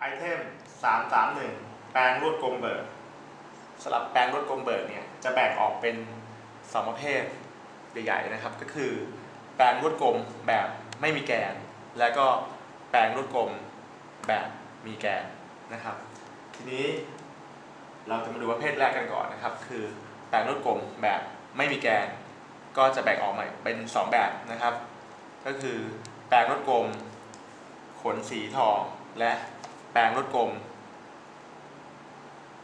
ไอเทม331 แปลงลวดกลมเบิกสำหรับแปลงลวดกลมเบิกเนี่ยจะแบ่งออกเป็นสองประเภทใหญ่ๆนะครับ ก็คือแปลงลวดกลมแบบไม่มีแกน และก็แปลงลวดกลมแบบมีแกนนะครับ ทีนี้เราจะมาดูประเภทแรกกันก่อนนะครับ คือแปลงลวดกลมแบบไม่มีแกน ก็จะแบ่งออกมาเป็นสองแบบนะครับ ก็คือแปลงลวดกลมขนสีทองและ แปรงรถกลม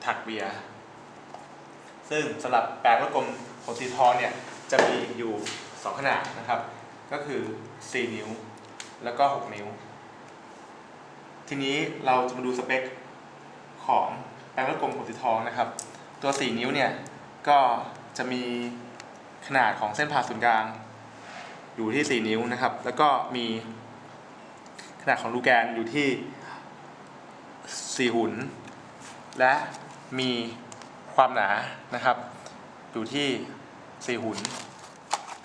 ถักเบียร์ซึ่งสำหรับแปรงรถกลมขนสีทองเนี่ยจะมีอยู่ 2 ขนาดนะครับ ก็คือ 4 นิ้ว แล้วก็ 6 นิ้ว ทีนี้เราจะมาดูสเปคของแปรงรถกลมขนสีทองนะครับ ตัว 4 นิ้วเนี่ยก็จะมีขนาดของเส้นผ่าศูนย์กลาง อยู่ที่ 4 นิ้วนะครับ แล้วก็มีขนาดของลูกแกนอยู่ที่ 4หุ่น และมีความหนานะครับอยู่ที่4หุ่น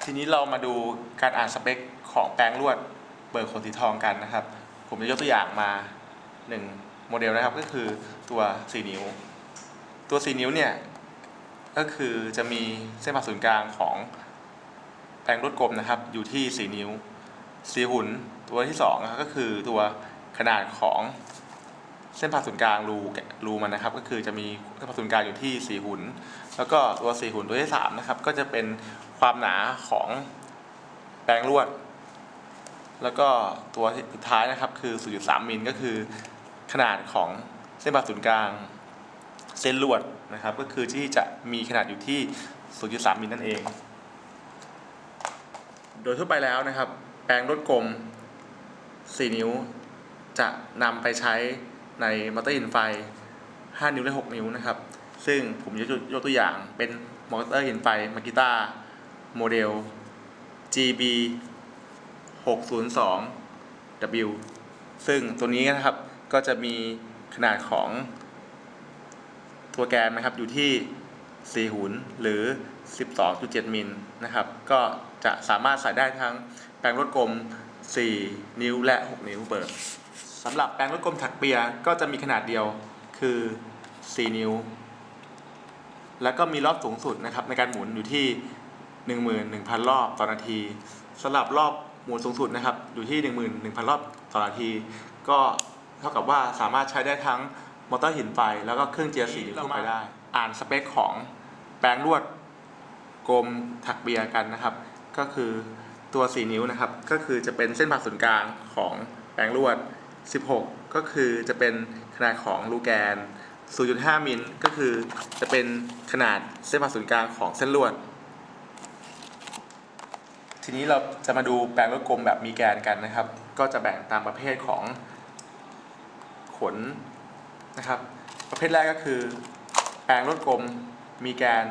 ทีนี้เรามาดูการอ่านสเปคของแปรงลวดเบิร์ขนสีทองกันนะครับ ผมจะยกตัวอย่างมา 1 โมเดลนะครับก็คือตัว 4 นิ้ว ตัว 4 นิ้วเนี่ย ก็คือจะมีเส้นผ่าศูนย์กลางของแปรงลวดกลมนะครับ อยู่ที่ 4 นิ้วสีหุ่นตัวที่สองนะครับก็คือตัวขนาดของ เส้นผ่าศูนย์กลางรูรูมันนะครับ ก็คือจะมีเส้นผ่าศูนย์กลางอยู่ที่สีหุ่นแล้วก็ตัวสีหุ่นตัวที่สามนะครับก็จะเป็นความหนาของแปรงลวด แล้วก็ตัวสุดท้ายนะครับคือ 0.3 มิลก็คือขนาดของเส้นผ่าศูนย์กลางเส้นลวดนะครับ ก็คือที่จะมีขนาดอยู่ที่ 0.3 มิลนั่นเอง โดยทั่วไปแล้วนะครับ แปรงลดกลม 4 นิ้วจะนำไปใช้ ในมอเตอร์อินไฟ 5 นิ้วและ 6 นิ้วนะครับ ซึ่งผมจะยกตัวอย่างเป็นมอเตอร์อินไฟมากิต้าโมเดล GB 602 W ซึ่งตัวนี้นะครับก็จะมีขนาดของตัวแกนนะครับอยู่ที่ 4 หุนหรือ 12.7 มิลนะครับ ก็จะสามารถใส่ได้ทั้งแปรงลดกลม 4 นิ้วและ 6 นิ้วเปิดสำหรับแปรงลดกลมถักเปียก็จะมีขนาดเดียวคือ 4 นิ้ว แล้วก็มีรอบสูงสุดนะครับในการหมุนอยู่ที่ 11,000 รอบต่อนาทีสำหรับรอบหมุนสูงสุดนะครับอยู่ที่ 11,000 รอบต่อนาที ก็เท่ากับว่าสามารถใช้ได้ทั้งมอเตอร์หินไฟแล้วก็เครื่องเจียร์สีทั่วไปได้ อ่านสเปคของแปรงลวดกลมถักเบียร์กันนะครับ ก็คือ ตัว 4 นิ้วนะครับ ก็คือจะเป็นเส้นผ่าศูนย์กลางของแปรงลวด 16 ก็คือจะเป็นขนาดของลูกแกน 0.5 มิลก็คือจะเป็นขนาดเส้นผ่าศูนย์กลางของเส้นลวด ทีนี้เราจะมาดูแปลงลวดกลมแบบมีแกนกันนะครับ ก็จะแบ่งตามประเภทของขนนะครับ ประเภทแรกก็คือ แปลงลวดกลมมีแกน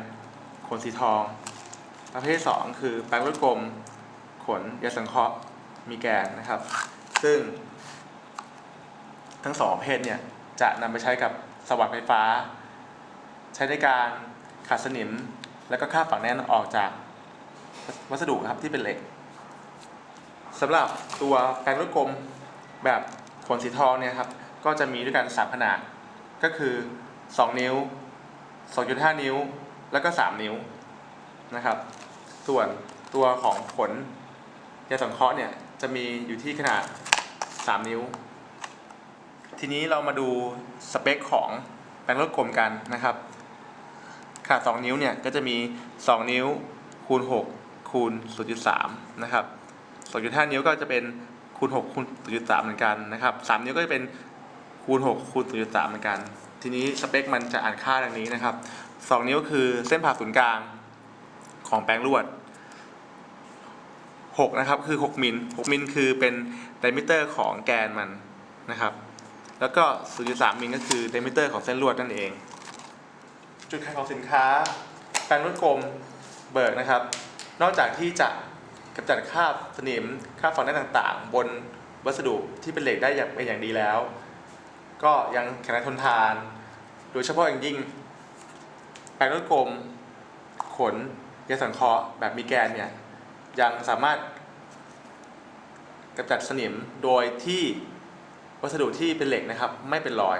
ขนสีทอง ประเภทที่สองคือแปลงลวดกลม ขนยาสังเคราะห์มีแกนนะครับ ซึ่ง ทั้งสองประเภทเนี่ยจะนำไปใช้กับสว่านไฟฟ้า ใช้ในการขัดสนิม แล้วก็คาฝังแน่นออกจากวัสดุครับที่เป็นเหล็กสำหรับตัวแปรงลวดกลมแบบขนสีทองเนี่ยครับก็จะมีด้วยกัน3ขนาดก็คือ 2 นิ้ว 2.5 นิ้ว แล้วก็ 3 นิ้วนะครับ ส่วนตัวของขน ยาสังเคราะห์เนี่ยจะมีอยู่ที่ขนาด 3 นิ้ว ทีนี้เรามาดูสเปคของแปรงลดกลมกันนะครับ ขนาด 2 นิ้วเนี่ยก็จะมี 2 นิ้วคูณ 6 คูณ 0.3 นะครับ 2.5 นิ้วก็จะเป็นคูณ 6 คูณ 0.3 เหมือนกันนะครับ 3 นิ้วก็จะเป็นคูณ 6 คูณ 0.3 เหมือนกัน ทีนี้สเปคมันจะอ่านค่าดังนี้นะครับ 2 นิ้วคือเส้นผ่าศูนย์กลางของแปรงลวด 6 นะครับคือ 6 มิล 6 มิลคือเป็นไดมิเตอร์ของแกนมันนะครับ แล้วก็ 0.3 มิลก็คือไดมิเตอร์ของเส้นลวดนั่นเอง จุดขายของสินค้าแปรงลวดกลมเบิกนะครับ นอกจากที่จะกำจัดคราบสนิมคราบฝังแน่นต่างๆ บนวัสดุที่เป็นเหล็กได้อย่างเป็นอย่างดีแล้ว ก็ยังแข็งแรงทนทาน โดยเฉพาะอย่างยิ่ง แปรงลวดกลม ขนยาสังเคราะห์แบบมีแกนเนี่ย ยังสามารถกำจัดสนิมโดยที่วัสดุที่เป็นเหล็กนะครับ ไม่เป็นรอย